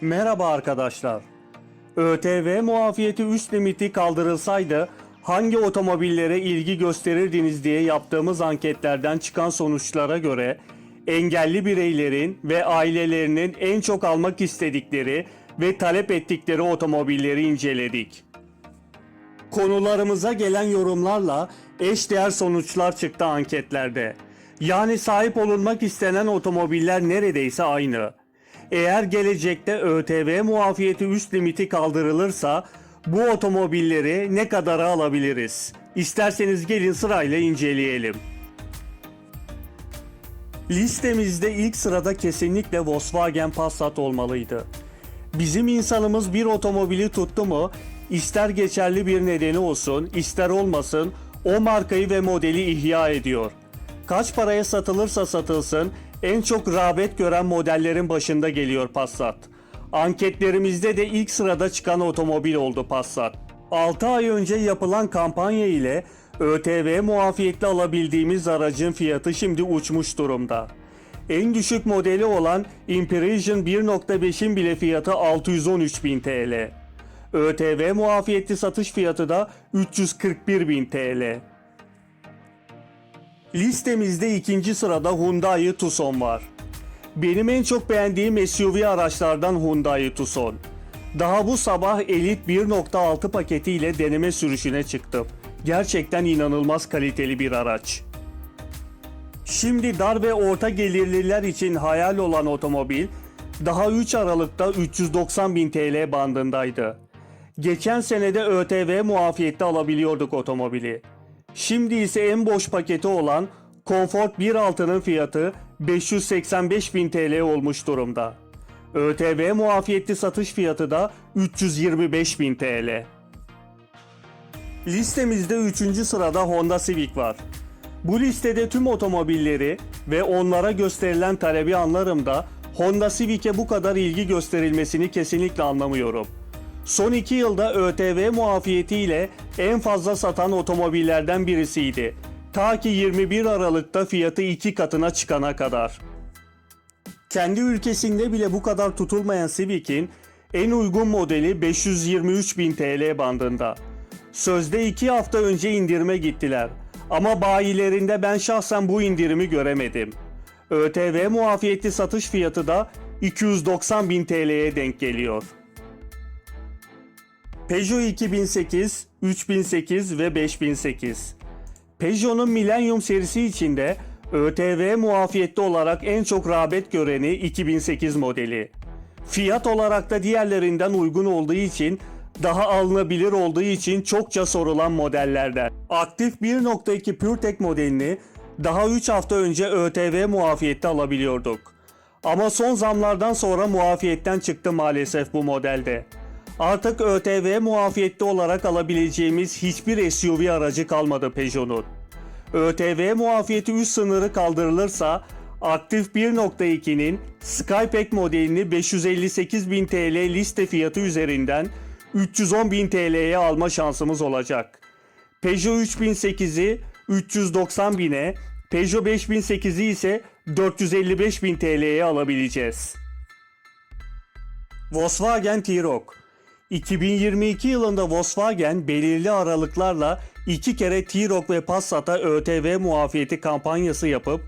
Merhaba arkadaşlar. ÖTV muafiyeti üst limiti kaldırılsaydı hangi otomobillere ilgi gösterirdiniz diye yaptığımız anketlerden çıkan sonuçlara göre engelli bireylerin ve ailelerinin en çok almak istedikleri ve talep ettikleri otomobilleri inceledik. Konularımıza gelen yorumlarla eşdeğer sonuçlar çıktı anketlerde. Yani sahip olunmak istenen otomobiller neredeyse aynı. Eğer gelecekte ÖTV muafiyeti üst limiti kaldırılırsa bu otomobilleri ne kadara alabiliriz? İsterseniz gelin sırayla inceleyelim. Listemizde ilk sırada kesinlikle Volkswagen Passat olmalıydı. Bizim insanımız bir otomobili tuttu mu, ister geçerli bir nedeni olsun, ister olmasın, o markayı ve modeli ihya ediyor. Kaç paraya satılırsa satılsın, en çok rağbet gören modellerin başında geliyor Passat. Anketlerimizde de ilk sırada çıkan otomobil oldu Passat. 6 ay önce yapılan kampanya ile ÖTV muafiyetli alabildiğimiz aracın fiyatı şimdi uçmuş durumda. En düşük modeli olan Imprison 1.5'in bile fiyatı 613.000 TL. ÖTV muafiyetli satış fiyatı da 341.000 TL. Listemizde ikinci sırada Hyundai Tucson var. Benim en çok beğendiğim SUV araçlardan Hyundai Tucson. Daha bu sabah Elite 1.6 paketiyle deneme sürüşüne çıktım. Gerçekten inanılmaz kaliteli bir araç. Şimdi dar ve orta gelirliler için hayal olan otomobil daha 3 Aralık'ta 390 bin TL bandındaydı. Geçen senede ÖTV muafiyette alabiliyorduk otomobili. Şimdi ise en boş paketi olan Comfort 1.6'nın fiyatı 585 bin TL olmuş durumda. ÖTV muafiyetli satış fiyatı da 325 bin TL. Listemizde 3. sırada Honda Civic var. Bu listede tüm otomobilleri ve onlara gösterilen talebi anlarım da Honda Civic'e bu kadar ilgi gösterilmesini kesinlikle anlamıyorum. Son 2 yılda ÖTV muafiyetiyle en fazla satan otomobillerden birisiydi. Ta ki 21 Aralık'ta fiyatı 2 katına çıkana kadar. Kendi ülkesinde bile bu kadar tutulmayan Civic'in en uygun modeli 523 bin TL bandında. Sözde 2 hafta önce indirime gittiler. Ama bayilerinde ben şahsen bu indirimi göremedim. ÖTV muafiyetli satış fiyatı da 290 bin TL'ye denk geliyor. Peugeot 2008, 3008 ve 5008. Peugeot'un Millennium serisi içinde ÖTV muafiyetli olarak en çok rağbet göreni 2008 modeli. Fiyat olarak da diğerlerinden uygun olduğu için daha alınabilir olduğu için çokça sorulan modellerden. Aktif 1.2 PureTech modelini daha 3 hafta önce ÖTV muafiyette alabiliyorduk. Ama son zamlardan sonra muafiyetten çıktı maalesef bu modelde. Artık ÖTV muafiyette olarak alabileceğimiz hiçbir SUV aracı kalmadı Peugeot'un. ÖTV muafiyeti üst sınırı kaldırılırsa Aktif 1.2'nin Skypack modelini 558.000 TL liste fiyatı üzerinden 310.000 TL'ye alma şansımız olacak. Peugeot 3008'i 390.000'e, Peugeot 5008'i ise 455.000 TL'ye alabileceğiz. Volkswagen T-Roc 2022 yılında Volkswagen belirli aralıklarla iki kere T-Roc ve Passat'a ÖTV muafiyeti kampanyası yapıp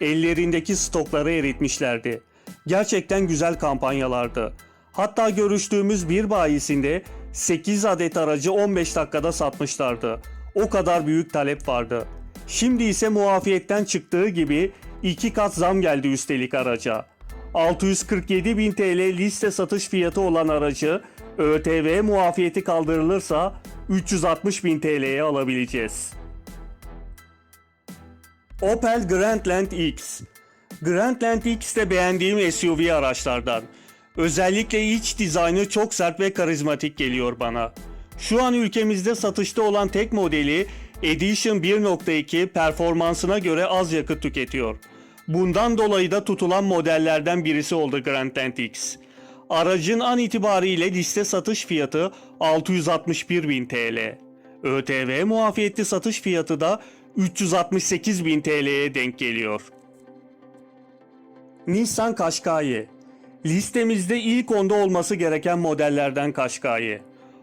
ellerindeki stokları eritmişlerdi. Gerçekten güzel kampanyalardı. Hatta görüştüğümüz bir bayisinde 8 adet aracı 15 dakikada satmışlardı. O kadar büyük talep vardı. Şimdi ise muafiyetten çıktığı gibi iki kat zam geldi üstelik araca. 647 bin TL liste satış fiyatı olan aracı ÖTV muafiyeti kaldırılırsa 360 bin TL'ye alabileceğiz. Opel Grandland X Grandland X de beğendiğim SUV araçlardan. Özellikle iç dizaynı çok sert ve karizmatik geliyor bana. Şu an ülkemizde satışta olan tek modeli Edition 1.2 performansına göre az yakıt tüketiyor. Bundan dolayı da tutulan modellerden birisi oldu Grandland X. Aracın an itibariyle liste satış fiyatı 661.000 TL. ÖTV muafiyetli satış fiyatı da 368.000 TL'ye denk geliyor. Nissan Qashqai Listemizde ilk onda olması gereken modellerden Kaşkay'ı.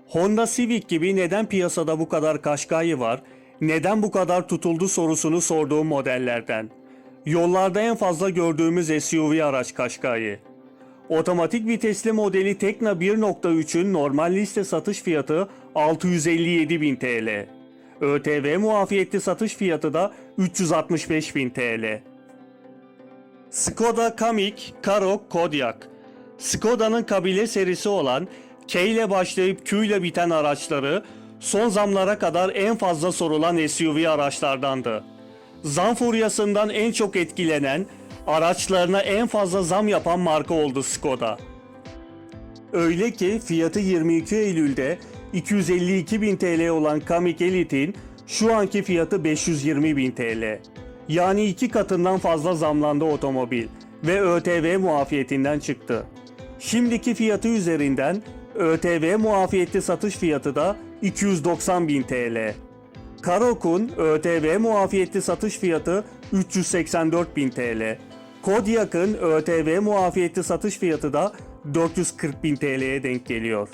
Honda Civic gibi neden piyasada bu kadar Kaşkay'ı var, neden bu kadar tutuldu sorusunu sorduğum modellerden. Yollarda en fazla gördüğümüz SUV araç Kaşkay'ı. Otomatik vitesli modeli Tekna 1.3'ün normal liste satış fiyatı 657.000 TL. ÖTV muafiyetli satış fiyatı da 365.000 TL. Skoda Kamiq, Karoq, Kodiaq. Skoda'nın kabile serisi olan K ile başlayıp Q ile biten araçları son zamlara kadar en fazla sorulan SUV araçlardandı. Zam furyasından en çok etkilenen, araçlarına en fazla zam yapan marka oldu Skoda. Öyle ki fiyatı 22 Eylül'de 252 bin TL olan Kamiq Elite'in şu anki fiyatı 520 bin TL. Yani iki katından fazla zamlandı otomobil ve ÖTV muafiyetinden çıktı. Şimdiki fiyatı üzerinden ÖTV muafiyetli satış fiyatı da 290 bin TL. Karok'un ÖTV muafiyetli satış fiyatı 384 bin TL. Kodiak'ın ÖTV muafiyetli satış fiyatı da 440 bin TL'ye denk geliyor.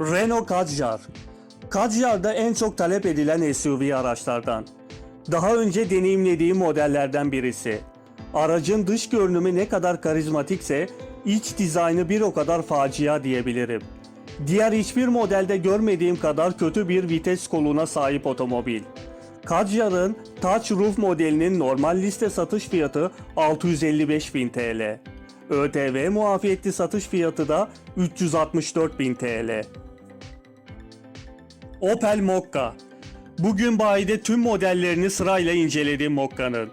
Renault Kadjar Kadjar da en çok talep edilen SUV araçlardan. Daha önce deneyimlediğim modellerden birisi. Aracın dış görünümü ne kadar karizmatikse iç dizaynı bir o kadar facia diyebilirim. Diğer hiçbir modelde görmediğim kadar kötü bir vites koluna sahip otomobil. Kadjar'ın Touch Roof modelinin normal liste satış fiyatı 655.000 TL. ÖTV muafiyetli satış fiyatı da 364.000 TL. Opel Mokka Bugün bayide tüm modellerini sırayla inceledim Mokka'nın.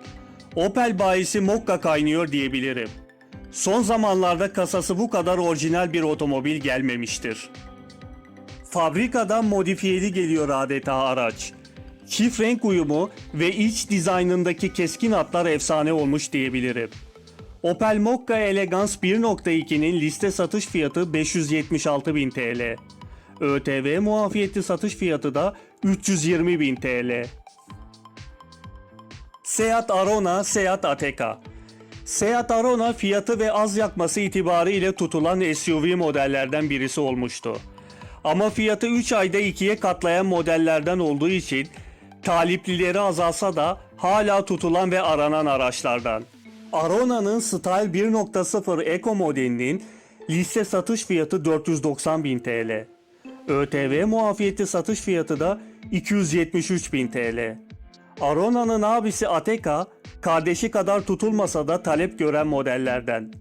Opel bayisi Mokka kaynıyor diyebilirim. Son zamanlarda kasası bu kadar orijinal bir otomobil gelmemiştir. Fabrikadan modifiyeli geliyor adeta araç. Çift renk uyumu ve iç dizaynındaki keskin hatlar efsane olmuş diyebilirim. Opel Mokka Elegance 1.2'nin liste satış fiyatı 576.000 TL. ÖTV muafiyetli satış fiyatı da 320.000 TL. Seat Arona, Seat Ateca. Seat Arona fiyatı ve az yakması itibariyle tutulan SUV modellerden birisi olmuştu. Ama fiyatı 3 ayda ikiye katlayan modellerden olduğu için taliplileri azalsa da hala tutulan ve aranan araçlardan. Arona'nın Style 1.0 Eco modelinin liste satış fiyatı 490.000 TL. ÖTV muafiyeti satış fiyatı da 273.000 TL. Arona'nın abisi Ateka, kardeşi kadar tutulmasa da talep gören modellerden.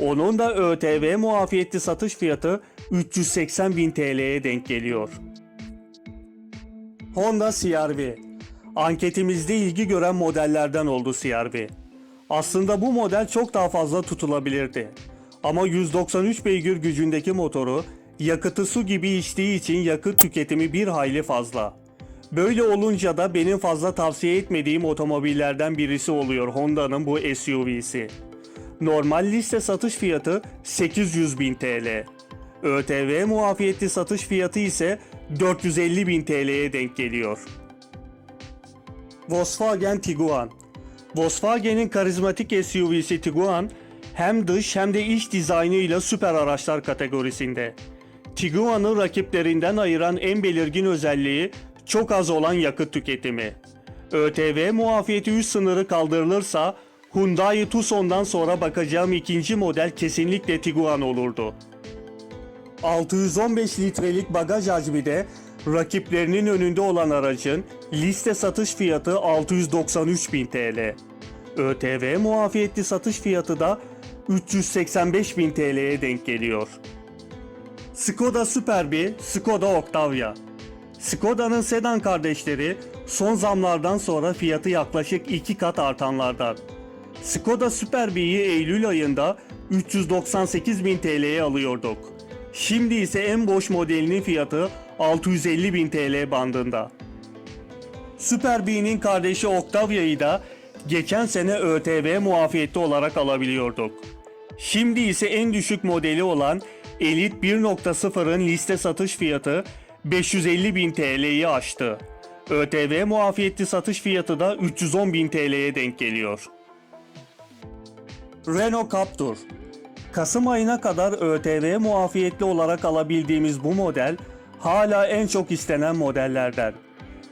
Onun da ÖTV muafiyetli satış fiyatı 380.000 TL'ye denk geliyor. Honda CR-V Anketimizde ilgi gören modellerden oldu CR-V. Aslında bu model çok daha fazla tutulabilirdi. Ama 193 beygir gücündeki motoru yakıtı su gibi içtiği için yakıt tüketimi bir hayli fazla. Böyle olunca da benim fazla tavsiye etmediğim otomobillerden birisi oluyor Honda'nın bu SUV'si. Normal liste satış fiyatı 800 bin TL. ÖTV muafiyetli satış fiyatı ise 450 bin TL'ye denk geliyor. Volkswagen Tiguan Volkswagen'in karizmatik SUV'si Tiguan hem dış hem de iç dizaynıyla süper araçlar kategorisinde. Tiguan'ı rakiplerinden ayıran en belirgin özelliği çok az olan yakıt tüketimi. ÖTV muafiyeti üst sınırı kaldırılırsa Hyundai Tucson'dan sonra bakacağım ikinci model kesinlikle Tiguan olurdu. 615 litrelik bagaj hacmi de rakiplerinin önünde olan aracın liste satış fiyatı 693 bin TL. ÖTV muafiyetli satış fiyatı da 385 bin TL'ye denk geliyor. Skoda Superb, Skoda Octavia. Skoda'nın sedan kardeşleri son zamlardan sonra fiyatı yaklaşık 2 kat artanlardan. Skoda Superb'yi Eylül ayında 398 bin TL'ye alıyorduk. Şimdi ise en boş modelinin fiyatı 650 bin TL bandında. Superb'nin kardeşi Octavia'yı da geçen sene ÖTV muafiyetli olarak alabiliyorduk. Şimdi ise en düşük modeli olan Elite 1.0'ın liste satış fiyatı 550 bin TL'yi aştı. ÖTV muafiyetli satış fiyatı da 310 bin TL'ye denk geliyor. Renault Captur Kasım ayına kadar ÖTV muafiyetli olarak alabildiğimiz bu model hala en çok istenen modellerden.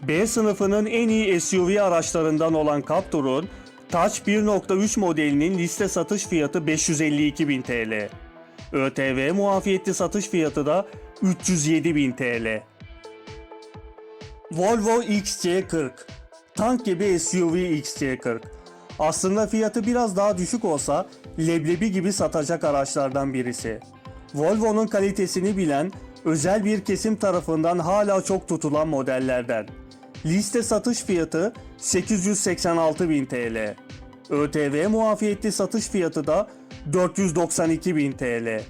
B sınıfının en iyi SUV araçlarından olan Captur'un Touch 1.3 modelinin liste satış fiyatı 552.000 TL. ÖTV muafiyetli satış fiyatı da 307.000 TL. Volvo XC40 Tank gibi SUV XC40 Aslında fiyatı biraz daha düşük olsa leblebi gibi satacak araçlardan birisi. Volvo'nun kalitesini bilen, özel bir kesim tarafından hala çok tutulan modellerden. Liste satış fiyatı 886.000 TL. ÖTV muafiyetli satış fiyatı da 492.000 TL.